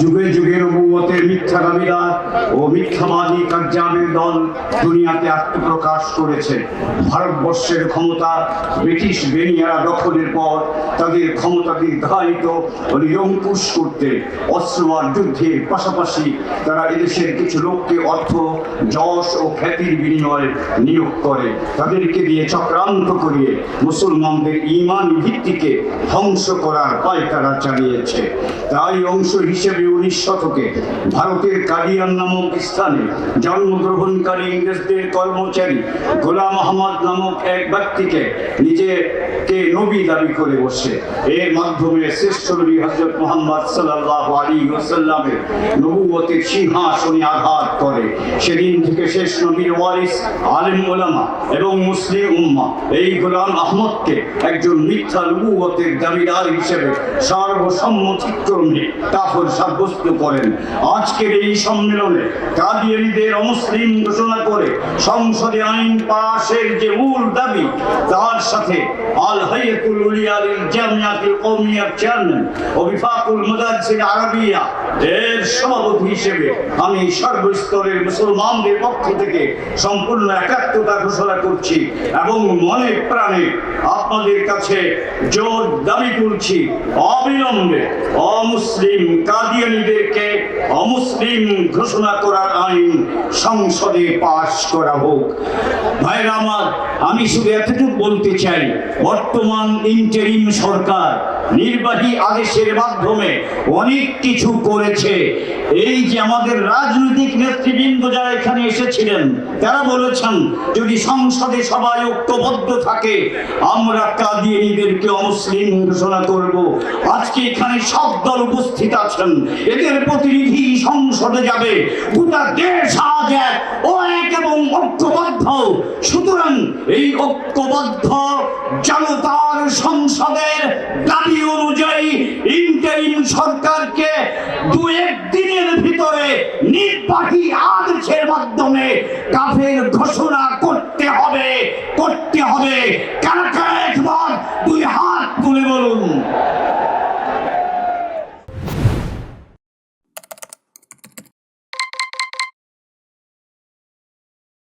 যুগে যুগে নবুয়তের মিথ্যা দাবিদার ও মিথ্যাবাদী কার্যাবের দল দুনিয়াতে আত্মপ্রকাশ করেছে। ভারতবর্ষের ক্ষমতা ব্রিটিশ বেনিয়ারা দখলের পর তাদের ক্ষমতা নির্ধারিত ও নিরঙ্কুশ করতে অস্ত্র আর যুদ্ধের পাশাপাশি তারা এদেশের কিছু লোককে অর্থ, যশ ও খ্যাতির বিনিময়ে নিয়োগ করে। তাদেরকে দিয়ে চক্রান্ত করিয়ে মুসলমানদের ইমান ভিত্তিকে ধ্বংস করার পায় তারা চালিয়েছে। তাই অংশ হিসেবে উনিশ শতকে ভারতের কাদিয়ান নামক স্থানে জন্মগ্রহণকারী ইংরেজদের কর্মচারী গোলাম আহমদ নামক এক ব্যক্তিকে নিজেকে নবী দাবি করে বসে। এর মাধ্যমে শ্রেষ্ঠ নবী হজরত মোহাম্মদ সাল্লাহ আলী ওসাল্লামের নবুয়তের সিংহাসনে আঘাত করে। সেদিন থেকে শেষ নবীর ওয়ারিস, আলেম ওলামা এবং মুসলিম উম্মা এই গোলাম আহমদকে একজন মিথ্যা নবুয়তের দাবিদার হিসেবে সর্বসম্মতিক্রমে কাফর সাব্যস্ত করেন। আজকের এই সম্মেলনে কাদিয়ানিদের অমুসলিম ঘোষণা করে সংসদে আইন পাশের যে মূল দাবি, তার সাথে আল হাইয়াতুল উলিয়াল জামিয়াতুল কওমিয়ার চেয়ারম্যান ও বিফাকুল মুদাররিসিল আরাবিয়া এর সভাপতি হিসেবে আমি সর্বস্তরের মুসলমানদের পক্ষ থেকে সম্পূর্ণ একাত্মতা ঘোষণা করছি এবং মনে প্রাণে আপনাদের কাছে জোর দাবি করছি অবিলম্বে অমুসলিম কাদিয়ানিদেরকে অমুসলিম ঘোষণা করার আইন সংসদে পাশ করা হোক। ভাইরা আমার, আমি শুধু এতটুকু বলতে চাই, বর্তমান ইন্টারিম সরকার নির্বাহী আদেশের মাধ্যমে অনেক কিছু করেছে। এই যে আমাদের রাজনৈতিক নেতৃবৃন্দ যারা এখানে এসেছিলেন, তারা বলেছেন, যদি সংসদে সবাই ঐক্যবদ্ধ থাকে, আমরা কাদিয়ানিদেরকে অমুসলিম ঘোষণা করব। আজকে এখানে সব দল উপস্থিত আছেন। এদের প্রতিনিধি সংসদে যাবে। গোটা দেশ আজ এক, ও এক এবং ঐক্যবদ্ধ। সুতরাং এই ঐক্যবদ্ধ জনতার সংসদের সরকারকে দু একদিনের ভিতরে নির্বাহী আদেশের মাধ্যমে কাফের ঘোষণা করতে